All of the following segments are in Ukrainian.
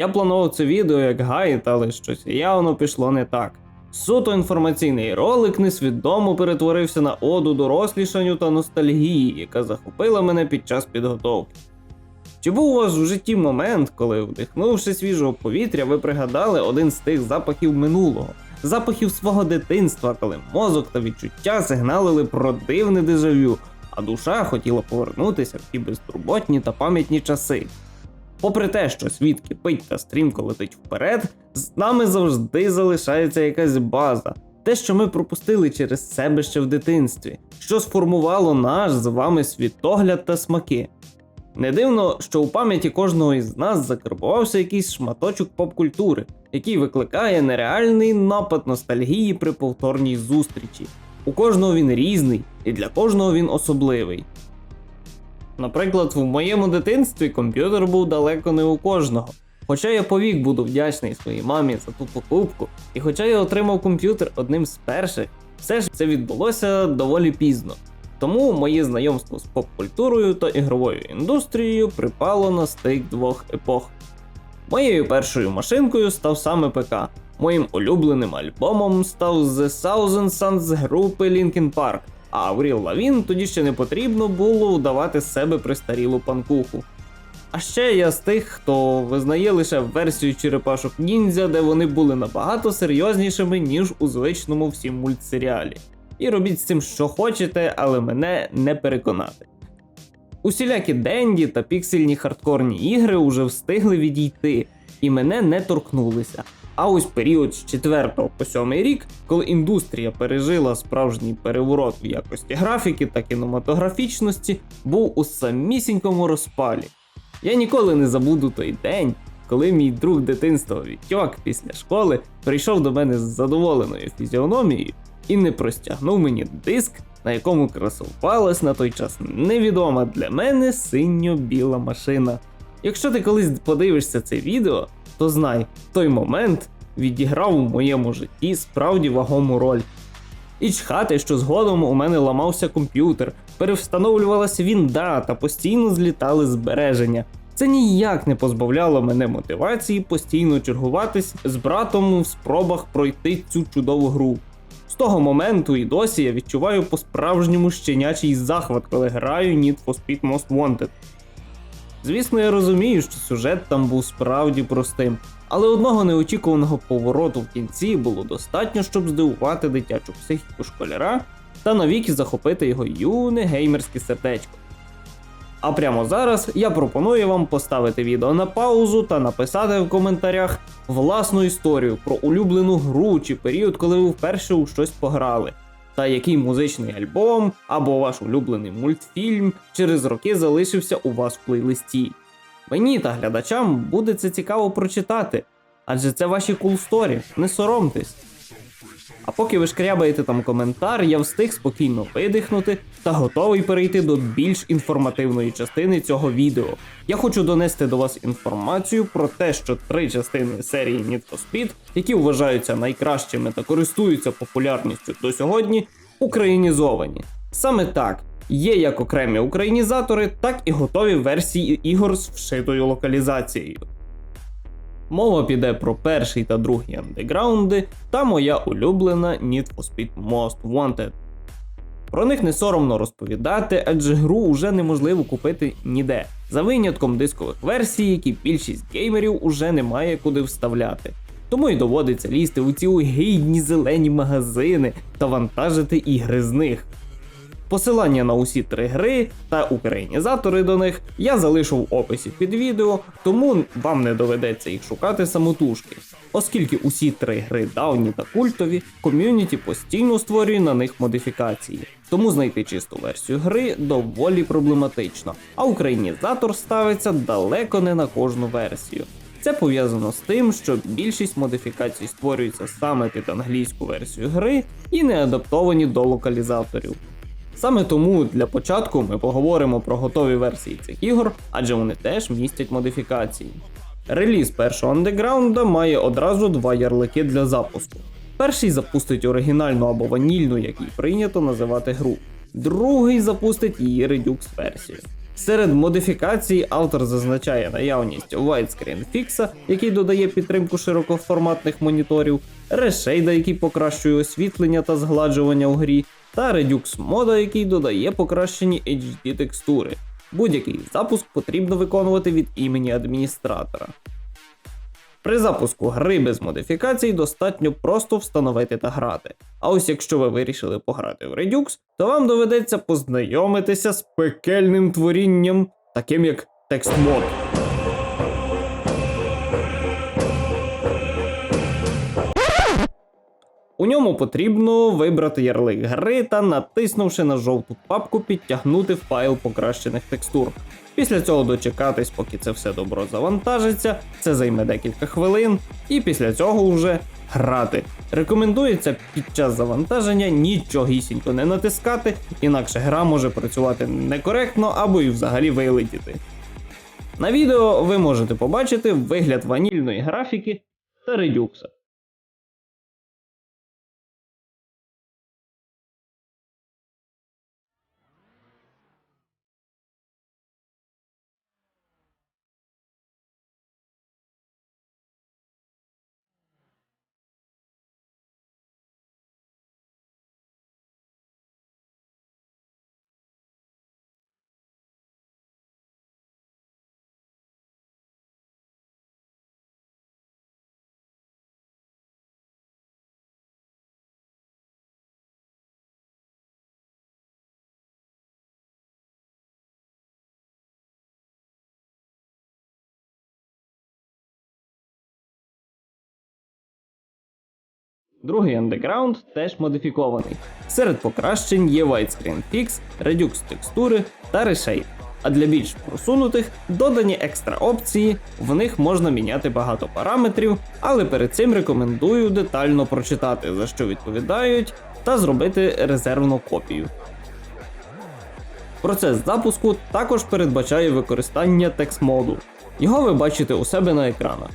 Я планував це відео як гайд, але щось явно пішло не так. Суто інформаційний ролик несвідомо перетворився на оду дорослішанню та ностальгії, яка захопила мене під час підготовки. Чи був у вас в житті момент, коли, вдихнувши свіжого повітря, ви пригадали один з тих запахів минулого, запахів свого дитинства, коли мозок та відчуття сигналили про дивне дежавю, а душа хотіла повернутися в ті безтурботні та пам'ятні часи? Попри те, що світ кипить та стрімко летить вперед, з нами завжди залишається якась база, те, що ми пропустили через себе ще в дитинстві, що сформувало наш з вами світогляд та смаки. Не дивно, що у пам'яті кожного із нас закарбувався якийсь шматочок поп-культури, який викликає нереальний напад ностальгії при повторній зустрічі. У кожного він різний, і для кожного він особливий. Наприклад, в моєму дитинстві комп'ютер був далеко не у кожного. Хоча я повік буду вдячний своїй мамі за ту покупку, і хоча я отримав комп'ютер одним з перших, все ж це відбулося доволі пізно. Тому моє знайомство з поп-культурою та ігровою індустрією припало на стик двох епох. Моєю першою машинкою став саме ПК. Моїм улюбленим альбомом став The Thousand Suns групи Linkin Park, а Авріл Лавін тоді ще не потрібно було вдавати з себе престарілу панкуху. А ще я з тих, хто визнає лише версію черепашок ніндзя, де вони були набагато серйознішими, ніж у звичному всім мультсеріалі. І робіть з цим, що хочете, але мене не переконати. Усілякі денді та піксельні хардкорні ігри уже встигли відійти, і мене не торкнулися. А ось період з 4 по 7 рік, коли індустрія пережила справжній переворот в якості графіки та кінематографічності, був у самісінькому розпалі. Я ніколи не забуду той день, коли мій друг дитинства Вітьок після школи прийшов до мене з задоволеною фізіономією і не простягнув мені диск, на якому красувалась на той час невідома для мене синьо-біла машина. Якщо ти колись подивишся це відео, то знай, той момент відіграв у моєму житті справді вагому роль. І чхати, що згодом у мене ламався комп'ютер, перевстановлювалася вінда та постійно злітали збереження. Це ніяк не позбавляло мене мотивації постійно чергуватись з братом в спробах пройти цю чудову гру. З того моменту і досі я відчуваю по-справжньому щенячий захват, коли граю Need for Speed Most Wanted. Звісно, я розумію, що сюжет там був справді простим, але одного неочікуваного повороту в кінці було достатньо, щоб здивувати дитячу психіку школяра та навіки захопити його юне геймерське сердечко. А прямо зараз я пропоную вам поставити відео на паузу та написати в коментарях власну історію про улюблену гру чи період, коли ви вперше у щось пограли, та який музичний альбом або ваш улюблений мультфільм через роки залишився у вас в плейлисті. Мені та глядачам буде це цікаво прочитати, адже це ваші кулсторі, не соромтесь. А поки ви шкрябаєте там коментар, я встиг спокійно видихнути та готовий перейти до більш інформативної частини цього відео. Я хочу донести до вас інформацію про те, що три частини серії Need for Speed, які вважаються найкращими та користуються популярністю до сьогодні, українізовані. Саме так. Є як окремі українізатори, так і готові версії ігор з вшитою локалізацією. Мова піде про перший та другий андеграунди та моя улюблена Need for Speed Most Wanted. Про них не соромно розповідати, адже гру уже неможливо купити ніде, за винятком дискових версій, які більшість геймерів уже не має куди вставляти. Тому й доводиться лізти у ці огидні зелені магазини та вантажити ігри з них. Посилання на усі три гри та українізатори до них я залишу в описі під відео, тому вам не доведеться їх шукати самотужки. Оскільки усі три гри давні та культові, ком'юніті постійно створює на них модифікації. Тому знайти чисту версію гри доволі проблематично, а українізатор ставиться далеко не на кожну версію. Це пов'язано з тим, що більшість модифікацій створюється саме під англійську версію гри і не адаптовані до локалізаторів. Саме тому для початку ми поговоримо про готові версії цих ігор, адже вони теж містять модифікації. Реліз першого андеграунда має одразу два ярлики для запуску. Перший запустить оригінальну або ванільну, як її прийнято називати гру. Другий запустить її редюкс версію. Серед модифікацій автор зазначає наявність widescreen фікса, який додає підтримку широкоформатних моніторів, решейда, який покращує освітлення та згладжування у грі, та Redux мода, який додає покращені HD текстури. Будь-який запуск потрібно виконувати від імені адміністратора. При запуску гри без модифікацій достатньо просто встановити та грати. А ось якщо ви вирішили пограти в Redux, то вам доведеться познайомитися з пекельним творінням, таким як текстмод. У ньому потрібно вибрати ярлик гри та, натиснувши на жовту папку, підтягнути файл покращених текстур. Після цього дочекатись, поки це все добро завантажиться, це займе декілька хвилин, і після цього вже грати. Рекомендується під час завантаження нічогісінько не натискати, інакше гра може працювати некоректно або і взагалі вилетіти. На відео ви можете побачити вигляд ванільної графіки та редюкса. Другий андеграунд теж модифікований. Серед покращень є widescreen fix, Redux текстури та Reshade. А для більш просунутих додані екстра опції, в них можна міняти багато параметрів, але перед цим рекомендую детально прочитати, за що відповідають, та зробити резервну копію. Процес запуску також передбачає використання текст-моду. Його ви бачите у себе на екранах.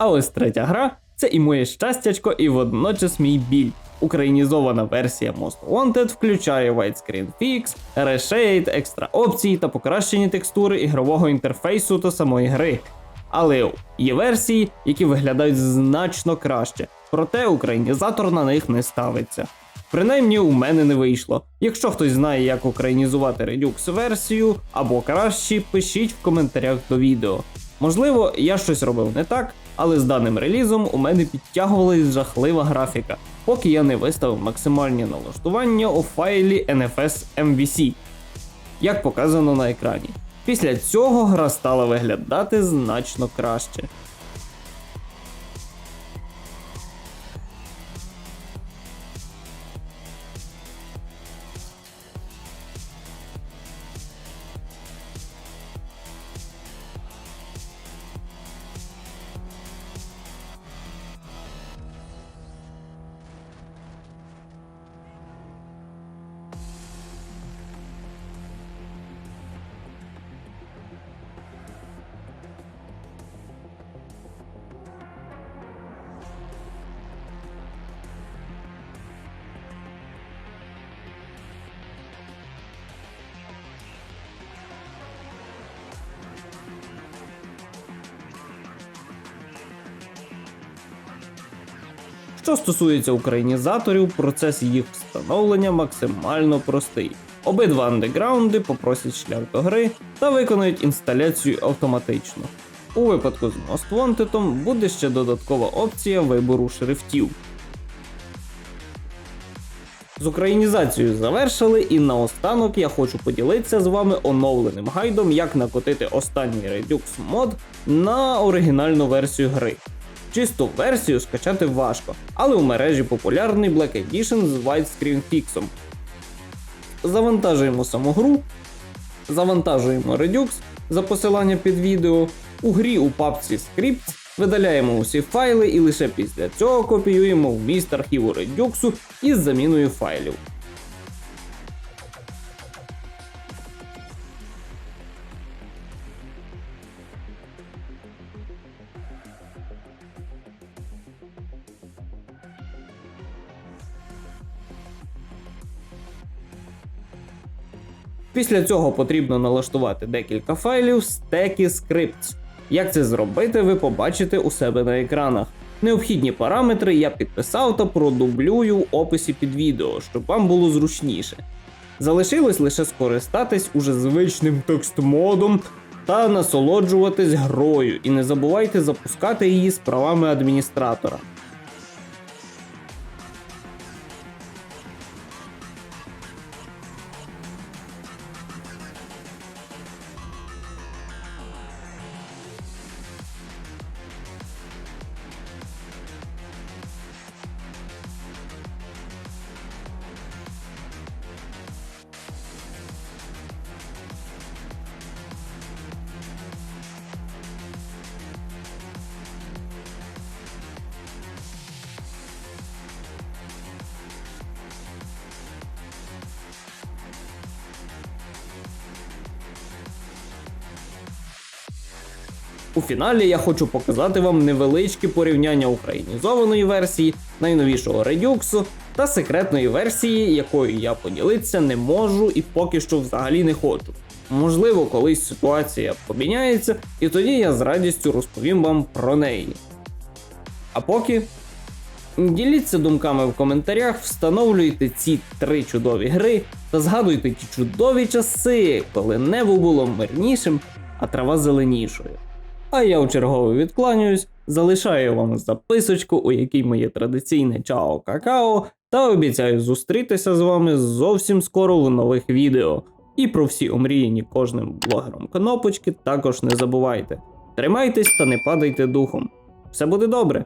А ось третя гра це і моє щастячко, і водночас мій біль. Українізована версія Most Wanted включає widescreen fix, reshade, екстра опції та покращені текстури ігрового інтерфейсу та самої гри. Але є версії, які виглядають значно краще, проте українізатор на них не ставиться. Принаймні у мене не вийшло. Якщо хтось знає, як українізувати Redux версію або краще, пишіть в коментарях до відео. Можливо, я щось робив не так, але з даним релізом у мене підтягувалась жахлива графіка, поки я не виставив максимальні налаштування у файлі NFS MVC, як показано на екрані. Після цього гра стала виглядати значно краще. Що стосується українізаторів, процес їх встановлення максимально простий. Обидва андеграунди попросять шлях до гри та виконають інсталяцію автоматично. У випадку з Most Wanted буде ще додаткова опція вибору шрифтів. З українізацією завершили, і наостанок я хочу поділитися з вами оновленим гайдом, як накотити останній Redux мод на оригінальну версію гри. Чисту версію скачати важко, але у мережі популярний Black Edition з widescreen фіксом. Завантажуємо саму гру, завантажуємо Redux за посилання під відео. У грі у папці Scripts видаляємо усі файли і лише після цього копіюємо вміст архіву Redux із заміною файлів. Після цього потрібно налаштувати декілька файлів Stacky Scripts. Як це зробити, ви побачите у себе на екранах. Необхідні параметри я підписав та продублюю в описі під відео, щоб вам було зручніше. Залишилось лише скористатись уже звичним текст-модом та насолоджуватись грою, і не забувайте запускати її з правами адміністратора. У фіналі я хочу показати вам невеличке порівняння українізованої версії, найновішого Redux та секретної версії, якою я поділитися не можу і поки що взагалі не хочу. Можливо, колись ситуація поміняється, і тоді я з радістю розповім вам про неї. А поки діліться думками в коментарях, встановлюйте ці три чудові гри та згадуйте ті чудові часи, коли небо було мирнішим, а трава зеленішою. А я у чергове відкланююсь, залишаю вам записочку, у якій моє традиційне чао какао, та обіцяю зустрітися з вами зовсім скоро в нових відео. І про всі омріяні кожним блогером кнопочки також не забувайте. Тримайтесь та не падайте духом. Все буде добре.